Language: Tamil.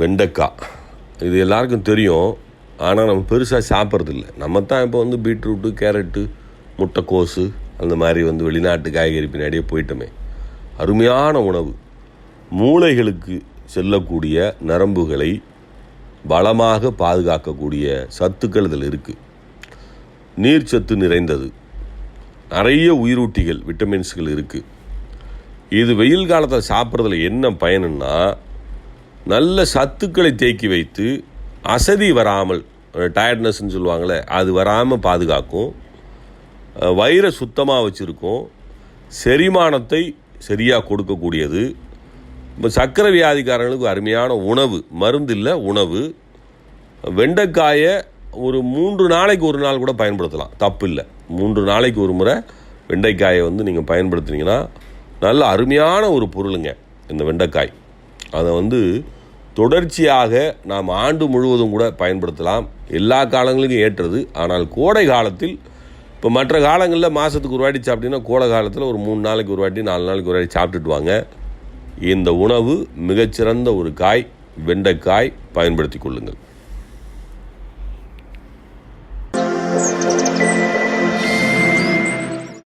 வெண்டைக்காய் இது எல்லாருக்கும் தெரியும். ஆனால் நம்ம பெருசாக சாப்பிட்றதில்ல. நம்ம தான் இப்போ வந்து பீட்ரூட்டு கேரட்டு முட்டைக்கோசு அந்த மாதிரி வந்து வெளிநாட்டு காய்கறி பின்னாடியே போயிட்டோமே. அருமையான உணவு. மூளைகளுக்கு செல்லக்கூடிய நரம்புகளை பலமாக பாதுகாக்கக்கூடிய சத்துக்கள் இதில் இருக்குது நீர்ச்சத்து நிறைந்தது. நிறைய உயிரூட்டிகள் விட்டமின்ஸ்கள் இருக்குது இது வெயில் காலத்தில் சாப்பிட்றதுல என்ன பயனுன்னா நல்ல சத்துக்களை தேக்கி வைத்து அசதி வராமல் டயர்ட்னஸ்ன்னு சொல்லுவாங்களே அது வராமல் பாதுகாக்கும். வயிறை சுத்தமாக வச்சுருக்கும். செரிமானத்தை சரியாக கொடுக்கக்கூடியது. இப்போ சர்க்கரை வியாதிக்காரங்களுக்கு அருமையான உணவு மருந்து இல்லை உணவு. வெண்டைக்காயை ஒரு மூன்று நாளைக்கு ஒரு நாள் கூட பயன்படுத்தலாம். தப்பு இல்லை. மூன்று நாளைக்கு ஒரு முறை வெண்டைக்காயை வந்து நீங்கள் பயன்படுத்துனீங்கன்னா நல்ல அருமையான ஒரு பொருளுங்க இந்த வெண்டைக்காய். அதை வந்து தொடர்ச்சியாக நாம் ஆண்டு முழுவதும் கூட பயன்படுத்தலாம். எல்லா காலங்களுக்கும் ஏற்றது. ஆனால் கோடை காலத்தில் இப்போ மற்ற காலங்களில் மாதத்துக்கு ஒரு வாட்டி சாப்பிட்டீங்கன்னா கோடை காலத்தில் ஒரு மூணு நாளைக்கு ஒரு வாட்டி நாலு நாளைக்கு ஒரு வாட்டி சாப்பிட்டுட்டு வாங்க. இந்த உணவு மிகச்சிறந்த ஒரு காய் வெண்டைக்காய் பயன்படுத்தி கொள்ளுங்கள்.